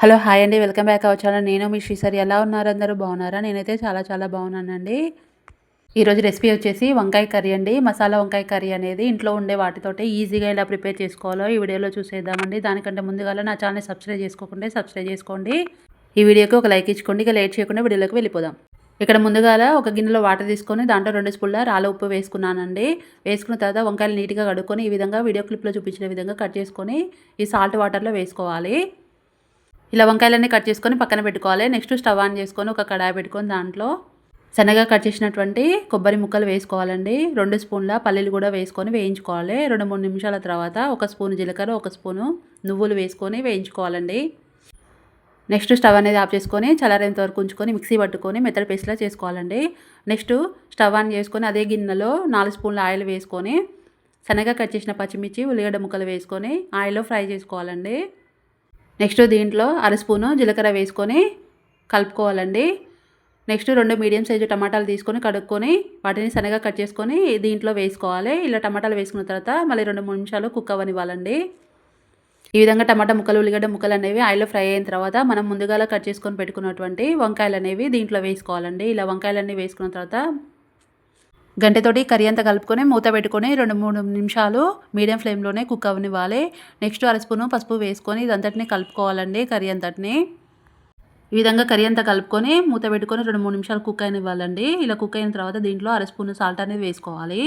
Hello hi అండి. Welcome back our నేను మీ శ్రీసరి. ఎలా ఉన్నారు? అందరూ బాగున్నారా? నేనైతే చాలా చాలా బాగున్నానండి. ఈరోజు రెసిపీ వచ్చేసి వంకాయ కర్రీ అండి. మసాలా వంకాయ కర్రీ అనేది ఇంట్లో ఉండే వాటితోటే ఈజీగా ఎలా ప్రిపేర్ చేసుకోవాలో ఈ వీడియోలో చూసేద్దామండి. దానికంటే ముందుగా నా ఛానల్ సబ్స్క్రైబ్ చేసుకోకుండా సబ్స్క్రైబ్ చేసుకోండి. ఈ వీడియోకి ఒక లైక్ ఇచ్చుకోండి. ఇక లేట్ చేయకుండా వీడియోలోకి వెళ్ళిపోదాం. ఇక్కడ ముందుగాల ఒక గిన్నెలో వాటర్ తీసుకొని దాంట్లో రెండు స్పూన్ల రాళ్ళ ఉప్పు వేసుకున్నానండి. వేసుకున్న తర్వాత వంకాయలు నీట్గా కడుక్కొని ఈ విధంగా వీడియో క్లిప్లో చూపించిన విధంగా కట్ చేసుకొని ఈ సాల్ట్ వాటర్లో వేసుకోవాలి. ఇలా వంకాయలన్నీ కట్ చేసుకొని పక్కన పెట్టుకోవాలి. నెక్స్ట్ స్టవ్ ఆన్ చేసుకొని ఒక కడాయి పెట్టుకొని దాంట్లో సన్నగా కట్ చేసినటువంటి కొబ్బరి ముక్కలు వేసుకోవాలండి. రెండు స్పూన్ల పల్లీలు కూడా వేసుకొని వేయించుకోవాలి. రెండు మూడు నిమిషాల తర్వాత ఒక స్పూన్ జీలకర్ర ఒక స్పూను నువ్వులు వేసుకొని వేయించుకోవాలండి. నెక్స్ట్ స్టవ్ అనేది ఆఫ్ చేసుకొని చల్లారేంత వరకు ఉంచుకొని మిక్సీ పట్టుకొని మెత్తడి పేస్ట్లా చేసుకోవాలండి. నెక్స్ట్ స్టవ్ ఆన్ చేసుకొని అదే గిన్నెలో నాలుగు స్పూన్ల ఆయిల్ వేసుకొని సన్నగా కట్ చేసిన పచ్చిమిర్చి ఉల్లిగడ్డ ముక్కలు వేసుకొని ఆయిల్లో ఫ్రై చేసుకోవాలండి. నెక్స్ట్ దీంట్లో అర స్పూను జీలకర్ర వేసుకొని కలుపుకోవాలండి. నెక్స్ట్ రెండు మీడియం సైజు టమాటాలు తీసుకొని కడుక్కొని వాటిని సన్నగా కట్ చేసుకొని దీంట్లో వేసుకోవాలి. ఇలా టమాటాలు వేసుకున్న తర్వాత మళ్ళీ రెండు మూడు నిమిషాలు కుక్ అవ్వనివ్వాలండి. ఈ విధంగా టమాటా ముక్కలు ఉల్లిగడ్డ ముక్కలు అనేవి ఆయిల్లో ఫ్రై అయిన తర్వాత మనం ముందుగా కట్ చేసుకొని పెట్టుకున్నటువంటి వంకాయలు అనేవి దీంట్లో వేసుకోవాలండి. ఇలా వంకాయలన్నీ వేసుకున్న తర్వాత గంటతోటి కర్రీ అంతా కలుపుకొని మూత పెట్టుకొని రెండు మూడు నిమిషాలు మీడియం ఫ్లేమ్లోనే కుక్ అవ్వనివ్వాలి నెక్స్ట్ అర స్పూను పసుపు వేసుకొని ఇదంతటిని కలుపుకోవాలండి కర్రీ అంతటిని. ఈ విధంగా కర్రీ అంతా కలుపుకొని మూత పెట్టుకొని రెండు మూడు నిమిషాలు కుక్ అయినివ్వాలండి ఇలా కుక్ అయిన తర్వాత దీంట్లో అర స్పూన్ సాల్ట్ అనేది వేసుకోవాలి.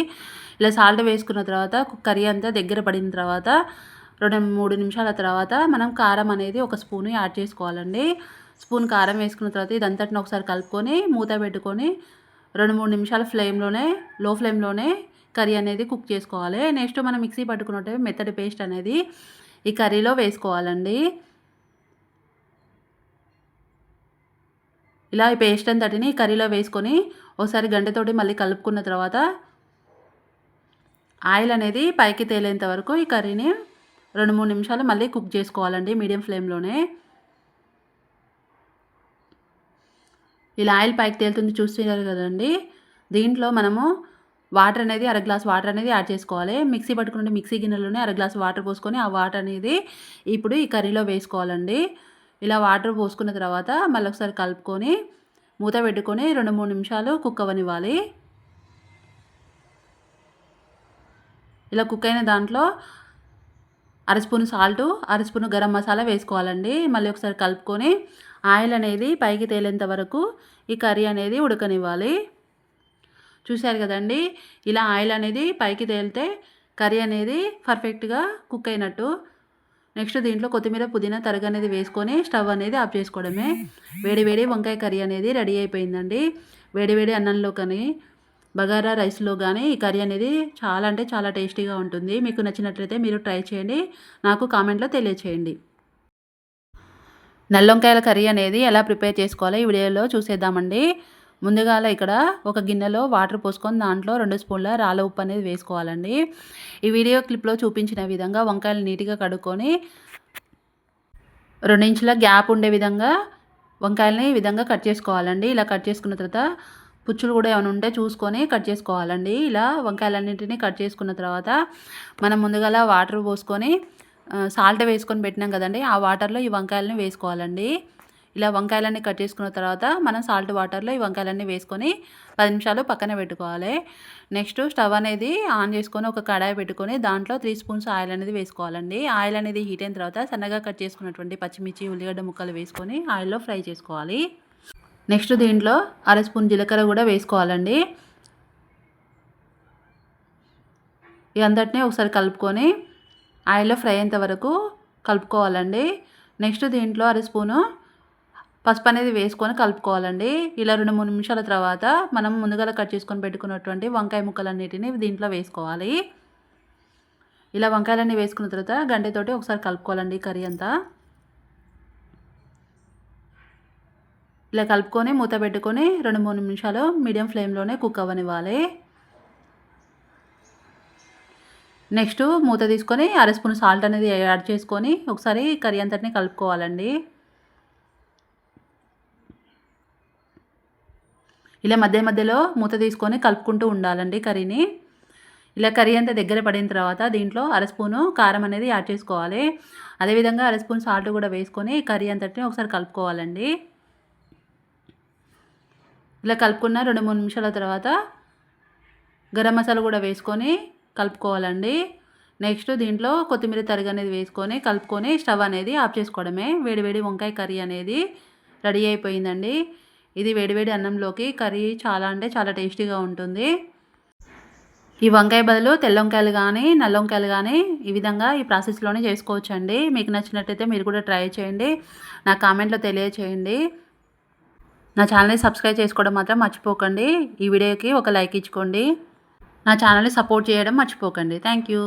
ఇలా సాల్ట్ వేసుకున్న తర్వాత కర్రీ అంతా దగ్గర పడిన తర్వాత రెండు మూడు నిమిషాల తర్వాత మనం కారం అనేది ఒక స్పూన్ యాడ్ చేసుకోవాలండి. స్పూన్ కారం వేసుకున్న తర్వాత ఇదంతటిని ఒకసారి కలుపుకొని మూత పెట్టుకొని రెండు మూడు నిమిషాల ఫ్లేమ్లోనే లో ఫ్లేమ్లోనే కర్రీ అనేది కుక్ చేసుకోవాలి. నెక్స్ట్ మనం మిక్సీ పట్టుకున్నట్టే మెత్తడి పేస్ట్ అనేది ఈ కర్రీలో వేసుకోవాలండి. ఇలా ఈ పేస్ట్ అంతటిని కర్రీలో వేసుకొని ఒకసారి గంటతోటి మళ్ళీ కలుపుకున్న తర్వాత ఆయిల్ అనేది పైకి తేలేంత వరకు ఈ కర్రీని రెండు మూడు నిమిషాలు మళ్ళీ కుక్ చేసుకోవాలండి మీడియం ఫ్లేమ్లోనే. ఇలా ఆయిల్ పైకి తేలుతుంది చూస్తున్నారు కదండి. దీంట్లో మనము వాటర్ అనేది అర గ్లాస్ వాటర్ అనేది యాడ్ చేసుకోవాలి. మిక్సీ పట్టుకుంటే మిక్సీ గిన్నెలోనే అర గ్లాస్ వాటర్ పోసుకొని ఆ వాటర్ అనేది ఇప్పుడు ఈ కర్రీలో వేసుకోవాలండి. ఇలా వాటర్ పోసుకున్న తర్వాత మళ్ళీ ఒకసారి కలుపుకొని మూత పెట్టుకొని రెండు మూడు నిమిషాలు కుక్ అవ్వనివ్వాలి. ఇలా కుక్ అయిన దాంట్లో అర స్పూన్ సాల్టు అర స్పూన్ గరం మసాలా వేసుకోవాలండి. మళ్ళీ ఒకసారి కలుపుకొని ఆయిల్ అనేది పైకి తేలేంత వరకు ఈ కర్రీ అనేది ఉడకనివ్వాలి. చూశారు కదండి? ఇలా ఆయిల్ అనేది పైకి తేలితే కర్రీ అనేది పర్ఫెక్ట్గా కుక్ అయినట్టు. నెక్స్ట్ దీంట్లో కొత్తిమీర పుదీనా తరగ అనేది వేసుకొని స్టవ్ అనేది ఆఫ్ చేసుకోవడమే. వేడి వేడి వంకాయ కర్రీ అనేది రెడీ అయిపోయిందండి. వేడి వేడి అన్నంలో కానీ బగారా రైస్లో కానీ ఈ కర్రీ అనేది చాలా అంటే చాలా టేస్టీగా ఉంటుంది. మీకు నచ్చినట్లయితే మీరు ట్రై చేయండి. నాకు కామెంట్లో తెలియచేయండి. నల్లొంకాయల కర్రీ అనేది ఎలా ప్రిపేర్ చేసుకోవాలో ఈ వీడియోలో చూసేద్దామండి. ముందుగా ఇక్కడ ఒక గిన్నెలో వాటర్ పోసుకొని దాంట్లో రెండు స్పూన్ల రాళ్ళ ఉప్పు అనేది వేసుకోవాలండి. ఈ వీడియో క్లిప్లో చూపించిన విధంగా వంకాయలు నీట్గా కడుక్కొని రెండించుల గ్యాప్ ఉండే విధంగా వంకాయలని ఈ విధంగా కట్ చేసుకోవాలండి. ఇలా కట్ చేసుకున్న తర్వాత పుచ్చులు కూడా ఏమైనా ఉంటే చూసుకొని కట్ చేసుకోవాలండి. ఇలా వంకాయలన్నింటినీ కట్ చేసుకున్న తర్వాత మనం ముందుగా వాటర్ పోసుకొని సాల్ట్ వేసుకొని పెట్టినాం కదండి. ఆ వాటర్లో ఈ వంకాయలని వేసుకోవాలండి. ఇలా వంకాయలన్నీ కట్ చేసుకున్న తర్వాత మనం సాల్ట్ వాటర్లో ఈ వంకాయలన్నీ వేసుకొని పది నిమిషాలు పక్కన పెట్టుకోవాలి. నెక్స్ట్ స్టవ్ అనేది ఆన్ చేసుకొని ఒక కడాయి పెట్టుకొని దాంట్లో త్రీ స్పూన్స్ ఆయిల్ అనేది వేసుకోవాలండి. ఆయిల్ అనేది హీట్ అయిన తర్వాత సన్నగా కట్ చేసుకున్నటువంటి పచ్చిమిర్చి ఉల్లిగడ్డ ముక్కలు వేసుకొని ఆయిల్లో ఫ్రై చేసుకోవాలి. నెక్స్ట్ దీంట్లో అర స్పూన్ జీలకర్ర కూడా వేసుకోవాలండి. ఇదంతటినీ ఒకసారి కలుపుకొని ఆయిల్లో ఫ్రై అయ్యేంత వరకు కలుపుకోవాలండి. నెక్స్ట్ దీంట్లో అర స్పూను పసుపు అనేది వేసుకొని కలుపుకోవాలండి. ఇలా రెండు మూడు నిమిషాల తర్వాత మనం ముందుగా కట్ చేసుకొని పెట్టుకున్నటువంటి వంకాయ ముక్కలన్నిటిని దీంట్లో వేసుకోవాలి. ఇలా వంకాయలన్నీ వేసుకున్న తర్వాత గంటతోటి ఒకసారి కలుపుకోవాలండి కర్రీ అంతా. ఇలా కలుపుకొని మూత పెట్టుకొని రెండు మూడు నిమిషాలు మీడియం ఫ్లేమ్లోనే కుక్ అవ్వనివ్వాలి. నెక్స్ట్ మూత తీసుకొని అర స్పూన్ సాల్ట్ అనేది యాడ్ చేసుకొని ఒకసారి కర్రీ అంతటిని కలుపుకోవాలండి. ఇలా మధ్య మధ్యలో మూత తీసుకొని కలుపుకుంటూ ఉండాలండి కర్రీని. ఇలా కర్రీ అంతా దగ్గర పడిన తర్వాత దీంట్లో అర స్పూను కారం అనేది యాడ్ చేసుకోవాలి. అదేవిధంగా అర స్పూన్ సాల్ట్ కూడా వేసుకొని కర్రీ అంతటిని ఒకసారి కలుపుకోవాలండి. ఇలా కలుపుకున్న రెండు మూడు నిమిషాల తర్వాత గరం మసాలా కూడా వేసుకొని కలుపుకోవాలండి. నెక్స్ట్ దీంట్లో కొత్తిమీర తరిగి అనేది వేసుకొని కలుపుకొని స్టవ్ అనేది ఆఫ్ చేసుకోవడమే. వేడివేడి వంకాయ కర్రీ అనేది రెడీ అయిపోయిందండి. ఇది వేడివేడి అన్నంలోకి కర్రీ చాలా అంటే చాలా టేస్టీగా ఉంటుంది. ఈ వంకాయ బదులు తెల్ల వంకాయలు కానీ నల్ల వంకాయలు కానీ ఈ విధంగా ఈ ప్రాసెస్లోనే చేసుకోవచ్చండి. మీకు నచ్చినట్టయితే మీరు కూడా ట్రై చేయండి. నా కామెంట్లో తెలియచేయండి. నా ఛానల్ని సబ్స్క్రైబ్ చేసుకోవడం మాత్రం మర్చిపోకండి. ఈ వీడియోకి ఒక లైక్ ఇచ్చుకోండి. నా ఛానల్ని సపోర్ట్ చేయడం మర్చిపోకండి. Thank you.